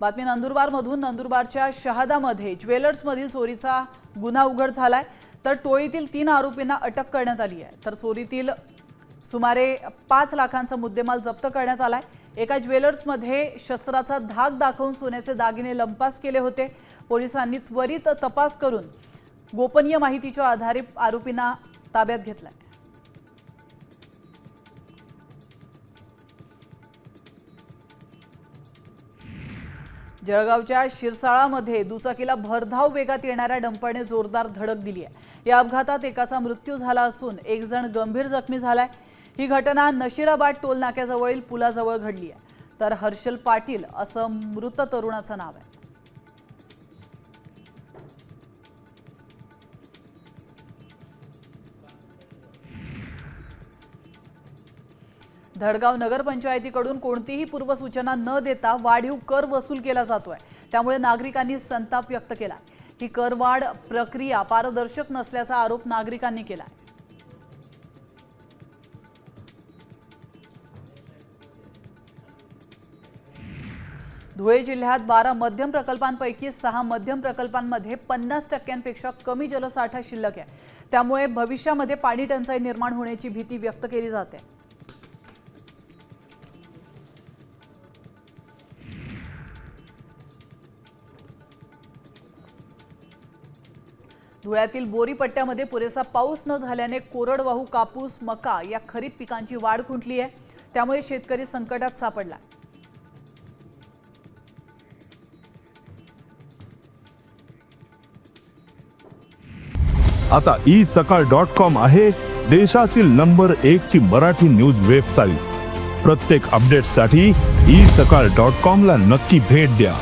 बातमी नंदुरबारमधून. नंदुरबारच्या शहादामध्ये ज्वेलर्समधील चोरीचा गुन्हा उघड झालाय. तर टोळीतील तीन आरोपींना अटक करण्यात आली आहे. तर चोरीतील सुमारे पाच लाखांचा मुद्देमाल जप्त करण्यात आलाय. एका ज्वेलर्समध्ये शस्त्राचा धाक दाखवून सोन्याचे दागिने लंपास केले होते. पोलिसांनी त्वरित तपास करून गोपनीय माहितीच्या आधारे आरोपींना ताब्यात घेतलाय. जळगावच्या शिरसाळामध्ये दुचाकीला भरधाव वेगात येणाऱ्या डंपरने जोरदार धडक दिली आहे. या अपघातात एकाचा मृत्यू झाला असून एक जण गंभीर जखमी झालाय. ही घटना नशिराबाद टोल नाक्याजवळील पुलाजवळ घडली आहे. तर हर्षल पाटील असं मृत तरुणाचं नाव आहे. धडगाव नगरपंचायतीकडून कोणतीही पूर्वसूचना न देता वाढीव कर वसूल केला जातोय. त्यामुळे नागरिकांनी संताप व्यक्त केला. ही करवाढ प्रक्रिया पारदर्शक नसल्याचा आरोप नागरिकांनी केला. धुळे जिल्ह्यात बारा मध्यम प्रकल्पांपैकी सहा मध्यम प्रकल्पांमध्ये पन्नास टक्क्यांपेक्षा कमी जलसाठा शिल्लक आहे. त्यामुळे भविष्यामध्ये पाणी टंचाई निर्माण होण्याची भीती व्यक्त केली जाते. धुळ्यातील बोरीपट्ट्यामध्ये पुरेसा पाऊस न झाल्याने कोरडवाहू कापूस मका या खरीप पिकांची वाढ खुंटली आहे. त्यामुळे शेतकरी संकटात सापडला. आता ई सकाळ डॉट कॉम आहे देशातील नंबर एक ची मराठी न्यूज वेबसाईट. प्रत्येक अपडेटसाठी ई सकाळ डॉट कॉम ला नक्की भेट द्या.